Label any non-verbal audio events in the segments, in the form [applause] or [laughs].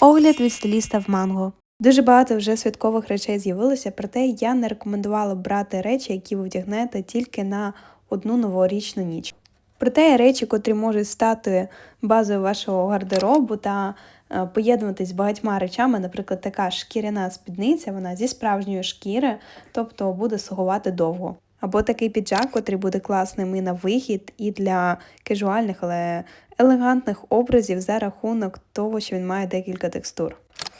Огляд від стиліста в манго. Дуже багато вже святкових речей з'явилося, проте я не рекомендувала брати речі, які ви вдягнете тільки на одну новорічну ніч. Проте є речі, котрі можуть стати базою вашого гардеробу та е, поєднуватись з багатьма речами, наприклад, така шкіряна спідниця, вона зі справжньої шкіри, тобто буде слугувати довго. Або такий піджак, котрий буде класним і на вихід, і для кежуальних, але елегантних образів за рахунок того, що він має декілька текстур.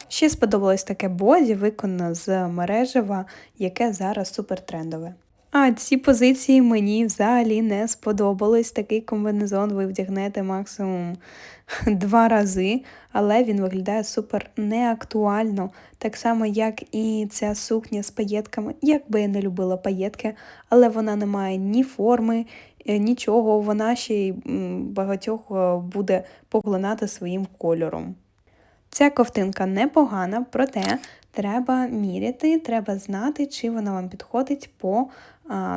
Ще сподобалось таке боді, виконано з мережева, яке зараз супертрендове. А ці позиції мені взагалі не сподобались. Такий комбінезон ви вдягнете максимум [laughs] два рази, але він виглядає супер неактуально. Так само, як і ця сукня з паєтками. Як би я не любила паєтки, але вона не має ні форми, е, нічого. Вона ще й багатьох е, буде поглинати своїм кольором. Ця ковтинка непогана, проте треба міряти, треба знати, чи вона вам підходить по,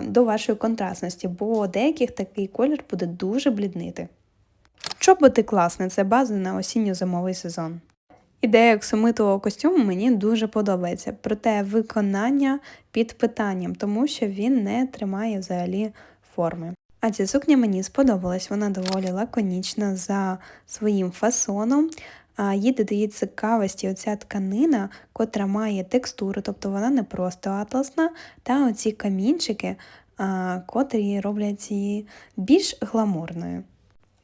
до вашої контрастності, бо деяких такий колір буде дуже бліднити. Чоботи класне, це база на осінньо-зимовий сезон. Ідея оксамитового костюму мені дуже подобається, проте виконання під питанням, тому що він не тримає взагалі форми. А ця сукня мені сподобалась, вона доволі лаконічна за своїм фасоном. Їй додає цікавості оця тканина, котра має текстуру, тобто вона не просто атласна, та оці камінчики, котрі роблять її більш гламурною.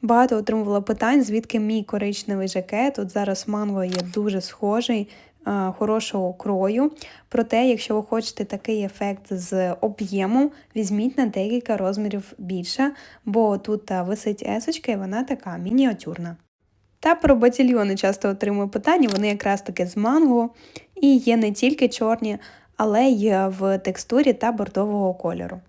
Багато отримувала питань, звідки мій коричневий жакет. От зараз манго є дуже схожий, хорошого крою. Проте, якщо ви хочете такий ефект з об'ємом, візьміть на декілька розмірів більше, бо тут висить есочка і вона така мініатюрна. Та про батальйони часто отримую питання, вони якраз таки з манго і є не тільки чорні, але й в текстурі та бордового кольору.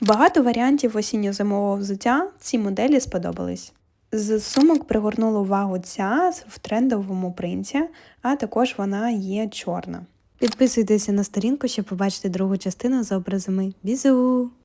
Багато варіантів осінньо-зимового взуття ці моделі сподобались. З сумок пригорнула увагу ця в трендовому принті, а також вона є чорна. Підписуйтеся на сторінку, щоб побачити другу частину з образами. Бізу!